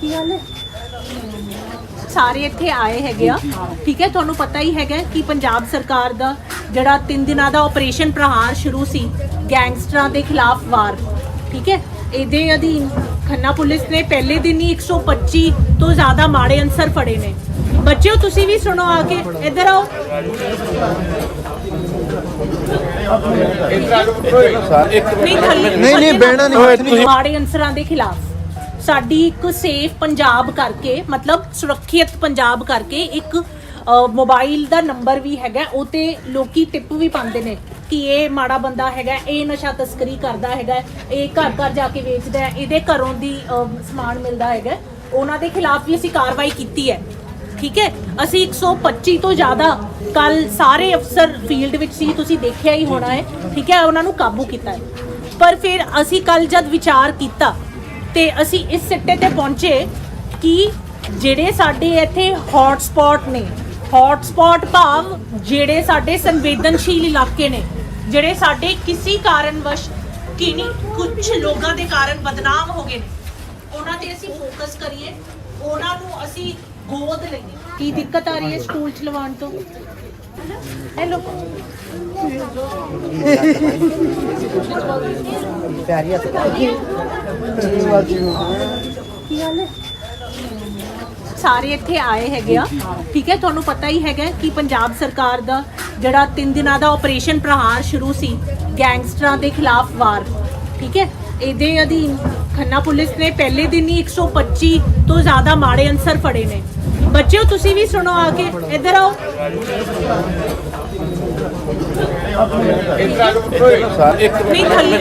ਕੀ ਹਾਲ ਹੈ? ਸਾਰੇ ਇੱਥੇ ਆਏ ਹੈਗੇ ਆ। ਠੀਕ ਹੈ ਤੁਹਾਨੂੰ ਪਤਾ ਹੀ ਹੈਗਾ ਕਿ ਪੰਜਾਬ ਸਰਕਾਰ ਦਾ ਜਿਹੜਾ 3 ਦਿਨਾਂ ਦਾ ਆਪਰੇਸ਼ਨ ਪ੍ਰਹਾਰ ਸ਼ੁਰੂ ਸੀ ਗੈਂਗਸਟਰਾਂ ਦੇ ਖਿਲਾਫ ਵਾਰ। ਠੀਕ ਹੈ ਇਹਦੇ ਅਧੀਨ ਖੰਨਾ ਪੁਲਿਸ ਨੇ ਪਹਿਲੇ ਦਿਨ ਹੀ 125 ਤੋਂ ਜ਼ਿਆਦਾ ਮਾੜੇ ਅਨਸਰ ਫੜੇ ਨੇ। ਬੱਚਿਓ ਤੁਸੀਂ ਵੀ ਸੁਣੋ ਆ ਕੇ ਇੱਧਰ ਆਓ। ਨਹੀਂ ਨਹੀਂ ਨਹੀਂ ਬਹਿਣਾ ਨਹੀਂ ਮਾੜੇ ਅਨਸਰਾਂ ਦੇ ਖਿਲਾਫ। ਸਾਡੀ ਇੱਕ ਸੇਫ ਪੰਜਾਬ ਕਰਕੇ, ਮਤਲਬ ਸੁਰੱਖਿਅਤ ਪੰਜਾਬ ਕਰਕੇ ਇੱਕ ਮੋਬਾਈਲ ਦਾ ਨੰਬਰ ਵੀ ਹੈਗਾ, ਉਹ ਤੇ ਲੋਕੀ ਟਿਪ ਵੀ ਪਾਉਂਦੇ ਨੇ ਕਿ ਇਹ ਮਾੜਾ ਬੰਦਾ ਹੈਗਾ, ਇਹ ਨਸ਼ਾ ਤਸਕਰੀ ਕਰਦਾ ਹੈਗਾ, ਇਹ ਘਰ ਘਰ ਜਾ ਕੇ ਵੇਚਦਾ ਹੈ ਇਹਦੇ ਘਰੋਂ ਦੀ ਸਮਾਨ ਮਿਲਦਾ ਹੈਗਾ, ਉਹਨਾਂ ਦੇ ਖਿਲਾਫ ਵੀ ਅਸੀਂ ਕਾਰਵਾਈ ਕੀਤੀ ਹੈ। ਠੀਕ ਹੈ? ਅਸੀਂ 125 ਤੋਂ ਜ਼ਿਆਦਾ ਕੱਲ ਸਾਰੇ ਅਫਸਰ ਫੀਲਡ ਵਿੱਚ ਸੀ, ਤੁਸੀਂ ਦੇਖਿਆ ਹੀ ਹੋਣਾ ਹੈ। ਠੀਕ ਹੈ? ਉਹਨਾਂ ਨੂੰ ਕਾਬੂ ਕੀਤਾ ਹੈ। ਪਰ ਫਿਰ ਅਸੀਂ ਕੱਲ ਜਦ ਵਿਚਾਰ ਕੀਤਾ ਤੇ ਅਸੀਂ ਇਸ ਸਿੱਟੇ ਤੇ ਪਹੁੰਚੇ ਕਿ ਜਿਹੜੇ ਸਾਡੇ ਇੱਥੇ ਹੌਟ ਸਪੌਟ ਨੇ। ਹੌਟ ਸਪੌਟ ਭਾਵ ਜਿਹੜੇ ਸਾਡੇ ਸੰਵੇਦਨਸ਼ੀਲ ਇਲਾਕੇ ਨੇ ਜਿਹੜੇ ਸਾਡੇ ਕਿਸੇ ਕਾਰਨਵਸ਼ ਕਿਨੀ ਕੁਝ ਲੋਕਾਂ ਦੇ ਕਾਰਨ ਬਦਨਾਮ ਹੋ ਗਏ ਨੇ। ਉਹਨਾਂ ਤੇ ਅਸੀਂ ਫੋਕਸ ਕਰੀਏ ਉਹਨਾਂ ਨੂੰ ਅਸੀਂ ਗੋਦ ਲਈਏ। ਕੀ ਦਿੱਕਤ ਆ ਰਹੀ ਹੈ ਸਕੂਲ ਚ ਲਵਾਉਣ ਤੋਂ? ਹੈਲੋ ਕੀ ਹਾਲ ਹੈ ਸਾਰੇ ਇੱਥੇ ਆਏ ਹੈਗੇ ਆ। ਠੀਕ ਹੈ, ਤੁਹਾਨੂੰ ਪਤਾ ਹੀ ਹੈਗਾ ਕਿ ਪੰਜਾਬ ਸਰਕਾਰ ਦਾ ਜਿਹੜਾ 3 ਦਿਨਾਂ ਦਾ ਆਪਰੇਸ਼ਨ ਪ੍ਰਹਾਰ ਸ਼ੁਰੂ ਸੀ, ਗੈਂਗਸਟਰਾਂ ਦੇ ਖਿਲਾਫ ਵਾਰ। ਠੀਕ ਹੈ, ਇਹਦੇ ਅਧੀਨ ਖੰਨਾ ਪੁਲਿਸ ਨੇ ਪਹਿਲੇ ਦਿਨ ਹੀ 125 ਤੋਂ ਜ਼ਿਆਦਾ ਮਾੜੇ ਅਨਸਰ ਫੜੇ ਨੇ। ਬੱਚਿਓ, ਤੁਸੀਂ ਵੀ ਸੁਣੋ ਆ ਕੇ, ਇੱਧਰ ਆਓ।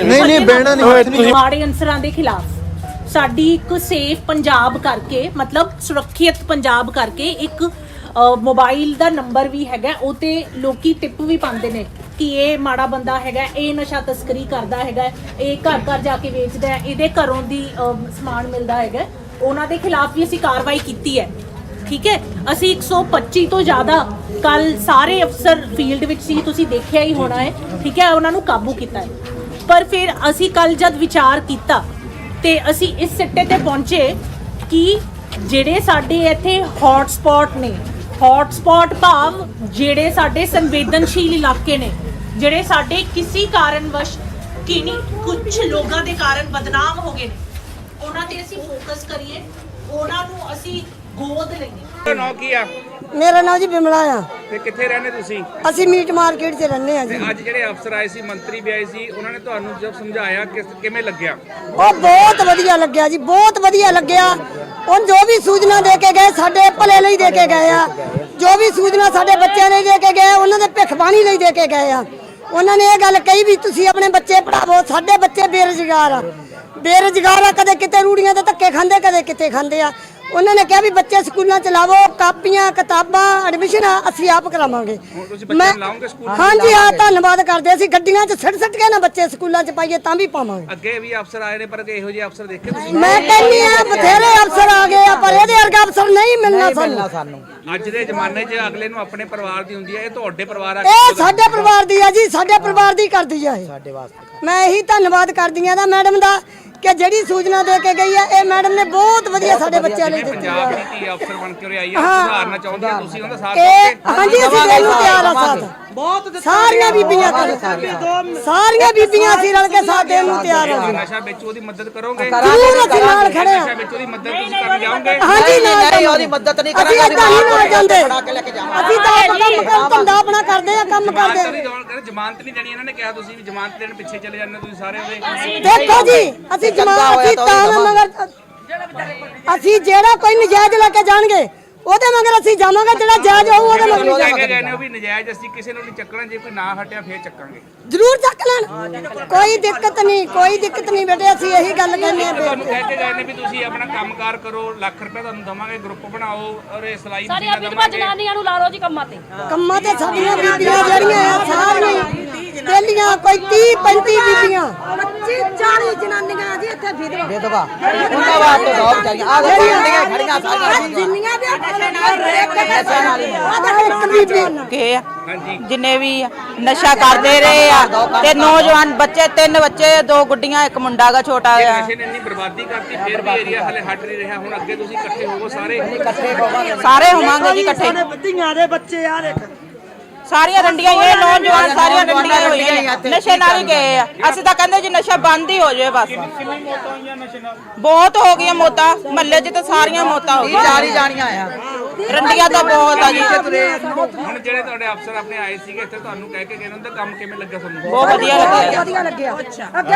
ਨਹੀਂ ਨਹੀਂ, ਬਹਿਣਾ ਨਹੀਂ ਮਾੜੇ ਅਨਸਰਾਂ ਦੇ ਖਿਲਾਫ। ਸਾਡੀ ਇੱਕ ਸੇਫ ਪੰਜਾਬ ਕਰਕੇ, ਮਤਲਬ ਸੁਰੱਖਿਅਤ ਪੰਜਾਬ ਕਰਕੇ ਇੱਕ ਮੋਬਾਈਲ ਦਾ ਨੰਬਰ ਵੀ ਹੈਗਾ ਉਹ ਤੇ ਲੋਕੀ ਟਿਪ ਵੀ ਪਾਉਂਦੇ ਨੇ ਕਿ ਇਹ ਮਾੜਾ ਬੰਦਾ ਹੈਗਾ, ਇਹ ਨਸ਼ਾ ਤਸਕਰੀ ਕਰਦਾ ਹੈਗਾ, ਇਹ ਘਰ ਘਰ ਜਾ ਕੇ ਵੇਚਦਾ ਹੈ, ਇਹਦੇ ਘਰੋਂ ਦੀ ਸਮਾਨ ਮਿਲਦਾ ਹੈਗਾ। ਉਹਨਾਂ ਦੇ ਖਿਲਾਫ ਵੀ ਅਸੀਂ ਕਾਰਵਾਈ ਕੀਤੀ ਹੈ। ਠੀਕ ਹੈ? ਅਸੀਂ 125 ਤੋਂ ਜ਼ਿਆਦਾ ਕੱਲ ਸਾਰੇ ਅਫਸਰ ਫੀਲਡ ਵਿੱਚ ਸੀ, ਤੁਸੀਂ ਦੇਖਿਆ ਹੀ ਹੋਣਾ ਹੈ, ਠੀਕ ਹੈ? ਉਹਨਾਂ ਨੂੰ ਕਾਬੂ ਕੀਤਾ ਹੈ। ਪਰ ਫਿਰ ਅਸੀਂ ਕੱਲ ਜਦ ਵਿਚਾਰ ਕੀਤਾ ਤੇ ਅਸੀਂ ਇਸ ਸਿੱਟੇ ਤੇ ਪਹੁੰਚੇ ਕਿ ਜਿਹੜੇ ਸਾਡੇ ਇੱਥੇ ਹੌਟ ਸਪੌਟ ਨੇ ਹੌਟ ਸਪੌਟ ਭਾਵ ਜਿਹੜੇ ਸਾਡੇ ਸੰਵੇਦਨਸ਼ੀਲ ਇਲਾਕੇ ਨੇ, ਜਿਹੜੇ ਸਾਡੇ ਕਿਸੇ ਕਾਰਨਵਸ਼ ਕਿਨੀ ਕੁਝ ਲੋਕਾਂ ਦੇ ਕਾਰਨ ਬਦਨਾਮ ਹੋ ਗਏ ਨੇ, ਉਹਨਾਂ ਤੇ ਅਸੀਂ ਫੋਕਸ ਕਰੀਏ, ਉਹਨਾਂ ਨੂੰ ਅਸੀਂ ਗੋਦ ਲਈਏ ਤੁਹਾਡਾ ਨਾਂ ਕੀ ਆ? ਮੇਰਾ ਨਾਮ ਜੀ ਬਿਮਲਾ ਆ। ਤੇ ਕਿੱਥੇ ਰਹਿੰਦੇ ਤੁਸੀਂ? ਅਸੀਂ ਮੀਟ ਮਾਰਕੀਟ 'ਚ ਰਹਿੰਦੇ ਆ ਜੀ। ਤੇ ਅੱਜ ਜਿਹੜੇ ਅਫਸਰ ਆਏ ਸੀ ਮੰਤਰੀ ਵੀ ਆਏ ਸੀ ਉਹਨਾਂ ਨੇ ਤੁਹਾਨੂੰ ਜਦ ਸਮਝਾਇਆ ਕਿਸ ਕਿਵੇਂ ਲੱਗਿਆ? ਉਹ ਬਹੁਤ ਵਧੀਆ ਲੱਗਿਆ ਜੀ ਬਹੁਤ ਵਧੀਆ ਲੱਗਿਆ। ਉਹ ਜੋ ਵੀ ਸੂਚਨਾ ਦੇ ਕੇ ਗਏ ਸਾਡੇ ਭਲੇ ਲਈ ਦੇ ਕੇ ਗਏ ਆ। ਜੋ ਵੀ ਸੂਚਨਾ ਸਾਡੇ ਬੱਚਿਆਂ ਲਈ ਦੇ ਕੇ ਗਏ ਉਹਨਾਂ ਦੇ ਭਿੱਖਬਾਣੀ ਲਈ ਦੇ ਕੇ ਗਏ ਆ। ਉਹਨਾਂ ਨੇ ਇਹ ਗੱਲ ਕਹੀ ਵੀ ਤੁਸੀਂ ਆਪਣੇ ਬੱਚੇ ਪੜਾਵੋ ਸਾਡੇ ਬੱਚੇ ਬੇਰੁਜ਼ਗਾਰ ਆ। ਬੇਰੁਜ਼ਗਾਰ ਆ ਕਦੇ ਕਿਤੇ ਰੂੜੀਆਂ ਤੇ ਧੱਕੇ ਖਾਂਦੇ ਕਦੇ ਕਿਤੇ ਖਾਂਦੇ ਆ। ਉਹਨਾਂ ਨੇ ਕਿਹਾ ਵੀ ਬੱਚੇ ਸਕੂਲਾਂ ਚ ਲਾਵੋ ਕਾਪੀਆਂ ਕਿਤਾਬਾਂ ਐਡਮਿਸ਼ਨ ਅਸੀਂ ਆਪ ਕਰਾਵਾਂਗੇ। ਸਕੂਲ ਹਾਂਜੀ ਹਾਂ ਧੰਨਵਾਦ ਕਰਦੇ ਅਸੀਂ ਗੱਡੀਆਂ 'ਚ ਸਿੱਟ ਸਿੱਟ ਕੇ ਨਾ ਬੱਚੇ ਸਕੂਲਾਂ 'ਚ ਪਾਈਏ ਤਾਂ ਵੀ ਪਾਵਾਂਗੇ। ਅੱਗੇ ਵੀ ਅਫਸਰ ਆਏ ਨੇ ਪਰ ਕਿ ਇਹੋ ਜਿਹੇ ਅਫਸਰ ਦੇਖੇ ਤੁਸੀਂ? ਮੈਂ ਕਹਿੰਦੀ ਆ ਬਥੇਰੇ ਅਫਸਰ ਆ ਗਏ ਆ ਪਰ ਇਹਦੇ ਵਰਗਾ ਅਫਸਰ ਨਹੀਂ ਮਿਲਣਾ ਸਾਨੂੰ। ਅੱਜ ਦੇ ਜ਼ਮਾਨੇ 'ਚ ਅਗਲੇ ਨੂੰ ਆਪਣੇ ਪਰਿਵਾਰ ਦੀ ਹੁੰਦੀ ਹੈ ਇਹ ਤੁਹਾਡੇ ਪਰਿਵਾਰ ਆ ਇਹ ਸਾਡੇ ਪਰਿਵਾਰ ਦੀ ਆ ਜੀ ਸਾਡੇ ਪਰਿਵਾਰ ਦੀ ਕਰਦੀ ਆ ਇਹ। ਸਾਡੇ ਵਾਸਤੇ। ਮੈਂ ਇਹੀ ਧੰਨਵਾਦ ਕਰਦੀ ਆ ਦਾ ਮੈਡਮ ਦਾ ਕਿ ਜਿਹੜੀ ਸੂਚਨਾ ਦੇ ਕੇ ਗਈ ਆ ਇਹ ਮੈਡਮ ਨੇ ਬਹੁਤ ਵਧੀਆ ਸਾਡੇ ਬੱਚਿਆਂ ਲਈ ਦਿੱਤੀ ਪੰਜਾਬ ਦੀ ਧੀ ਅਫਸਰ ਬਣ ਕੇ ਉਰੇ ਆਈ ਹੈ ਸੁਧਾਰਨਾ ਚਾਹੁੰਦੇ ਹੋ ਤੁਸੀਂ ਉਹਦਾ ਸਾਥ ਇਹ ਦੋਗੇ ਹਾਂਜੀ ਅਸੀਂ ਦੇਣ ਨੂੰ ਤਿਆਰ ਆ ਸਾਥ। ਬਹੁਤ ਸਾਰੀਆਂ ਬੀਬੀਆਂ ਕਰ ਸਾਰੀਆਂ ਬੀਬੀਆਂ ਅਸੀਂ ਰਲ ਕੇ ਸਾਥ ਦੇਣ ਨੂੰ ਤਿਆਰ ਆ ਜੀ। ਨਸ਼ਾ ਵਿੱਚ ਉਹਦੀ ਮਦਦ ਕਰੋਗੇ? ਜ਼ਰੂਰ ਅਸੀਂ ਨਾਲ ਖੜੇ ਆ। ਨਸ਼ਾ ਵਿੱਚ ਉਹਦੀ ਮਦਦ ਤੁਸੀਂ ਕਰਨ ਜਾਓਗੇ? ਹਾਂਜੀ ਨਾਲ ਨਹੀਂ ਉਹਦੀ ਮਦਦ ਨਹੀਂ ਅਸੀਂ ਕਰਾਂਗੇ ਏਦਾਂ ਨਹੀਂ ਨਾਲ ਜਾਂਦੇ। ਬਣਾ ਕੇ ਲੈ ਕੇ ਜਾਵਾਂਗੇ। ਅਸੀਂ ਤਾਂ ਆਪ ਕੰਮ ਕਰ ਧੰਦਾ ਆਪਣਾ ਕਰਦੇ ਆ ਕੰਮ ਕਰਦੇ ਨਹੀਂ ਜ਼ਮਾਨਤ ਨਹੀਂ ਦੇਣੀ ਇਹਨਾਂ ਨੇ ਕਿਹਾ ਤੁਸੀਂ ਵੀ ਜ਼ਮਾਨਤ ਦੇਣ ਪਿੱਛੇ ਚਲੇ ਜਾਂਦੇ ਹੋ ਤੁਸੀਂ ਸਾਰੇ ਉਹਦੇ। ਦੇਖੋ ਜੀ ਅਸੀਂ ਅਸੀਂ ਤਾਂ ਮਗਰ ਅਸੀਂ ਜਿਹੜਾ ਕੋਈ ਨਜਾਇਜ਼ ਲੈ ਕੇ ਜਾਣਗੇ ਉਹਦੇ ਮਗਰ ਅਸੀਂ ਜਾਵਾਂਗੇ ਜਿਹੜਾ ਜਾਇਜ਼ ਹੋਊ ਉਹਦੇ ਮਗਰ ਨਹੀਂ ਕੇ ਗਏ ਨੇ ਉਹ ਵੀ ਨਜਾਇਜ਼ ਅਸੀਂ ਕਿਸੇ ਨੂੰ ਨਹੀਂ ਚੱਕਣਾ ਜੇ ਕੋਈ ਨਾ ਹਟਿਆ ਫੇਰ ਚੱਕਾਂਗੇ। ਜ਼ਰੂਰ ਚੱਕ ਲੈਣ। ਕੋਈ ਦਿੱਕਤ ਨਹੀਂ ਕੋਈ ਦਿੱਕਤ ਨਹੀਂ ਬੇਟੇ ਅਸੀਂ ਇਹੀ ਗੱਲ ਕਹਿੰਦੇ ਆ ਤੁਹਾਨੂੰ ਕਹਿ ਕੇ ਗਏ ਨੇ ਵੀ ਤੁਸੀਂ ਆਪਣਾ ਕੰਮਕਾਰ ਕਰੋ ਲੱਖ ਰੁਪਏ ਤੁਹਾਨੂੰ ਦਵਾਂਗੇ ਗਰੁੱਪ ਬਣਾਓ ਔਰ ਇਹ ਸਲਾਈ ਸਾਰੀਆਂ ਵਿਧਵਾ ਜਨਾਨੀਆਂ ਨੂੰ ਲਾ ਲਓ ਜੀ ਕੰਮਾਂ ਤੇ। ਕੰਮਾਂ ਤੇ ਸਾਡੀਆਂ ਬੀਬੀਆਂ ਜਿਹੜੀਆਂ ਆ ਸਾਰੀਆਂ ਬੇਲੀਆਂ ਕੋਈ 30 35 ਬੀਬੀਆਂ। ਜੀ 40 ਜਨਾਨੀਆਂ ਜੀ ਇੱਥੇ ਵਿਧਵਾ। ਵਿਧਵਾ। ਉਹਨਾਂ ਵਾਸਤੇ ਦੋ ਵਿਚਾਰੀਆਂ। ਆ ਗਏ ਖੜੀਆਂ ਖੜੀਆਂ ਸਾਰੀਆਂ ਜਿੰਨੀਆਂ ਵੀ ਨਸ਼ੇ ਨਾਲ ਇੱਕ ਬੀਬੀ ਕੇ ਆ ਜਿੰਨੇ ਵੀ ਆ, ਨਸ਼ਾ ਕਰਦੇ ਰਹੇ ਆ ਤੇ ਨੌਜਵਾਨ ਬੱਚੇ ਤਿੰਨ ਬੱਚੇ ਦੋ ਗੁੱਡੀਆਂ ਇੱਕ ਮੁੰਡਾ ਗਾ ਛੋਟਾ ਆ ਨਸ਼ੇ ਨੇ ਇੰਨੀ ਬਰਬਾਦੀ ਕਰਤੀ ਫਿਰ ਵੀ ਏਰੀਆ ਹਲੇ ਹਟ ਨਹੀਂ ਰਿਹਾ। ਹੁਣ ਅੱਗੇ ਤੁਸੀਂ ਇਕੱਠੇ ਹੋਵੋ ਸਾਰੇ। ਸਾਰੇ ਹੋਵਾਂਗੇ ਜੀ ਇਕੱਠੇ। ਧੀਆਂ ਦੇ ਬੱਚੇ ਆ ਦੇਖ। ਸਾਰੀਆਂ ਰੰਡੀਆਂ ਇਹ ਨੌਜਵਾਨ ਸਾਰੀਆਂ ਰੰਡੀਆਂ ਹੋਈਆਂ। ਨਸ਼ੇ ਨਾਲ ਹੀ ਗਏ ਆ। ਅਸੀਂ ਤਾਂ ਕਹਿੰਦੇ ਜੀ ਨਸ਼ਾ ਬੰਦ ਹੀ ਹੋ ਜਾਵੇ ਬਸ। ਬਹੁਤ ਹੋ ਗਈਆਂ ਮੌਤਾਂ ਮਹੱਲੇ 'ਚ ਤਾਂ ਸਾਰੀਆਂ ਮੌਤਾਂ ਹੋ ਗਈਆਂ। ਹੀ ਜਾਣੀਆਂ ਆ। ਰੰਡੀਆਂ ਤਾਂ ਬਹੁਤ ਆ ਜੀ। ਹੁਣ ਜਿਹੜੇ ਤੁਹਾਡੇ ਅਫਸਰ ਆਪਣੇ ਆਏ ਸੀਗੇ ਇੱਥੇ ਤੁਹਾਨੂੰ ਕਹਿ ਕੇ ਗਏ ਨੇ ਉਹਦਾ ਕੰਮ ਕਿਵੇਂ ਲੱਗਾ ਤੁਹਾਨੂੰ ਬਹੁਤ ਵਧੀਆ ਲੱਗਿਆ। ਵਧੀਆ ਲੱਗਿਆ। ਅੱਗੇ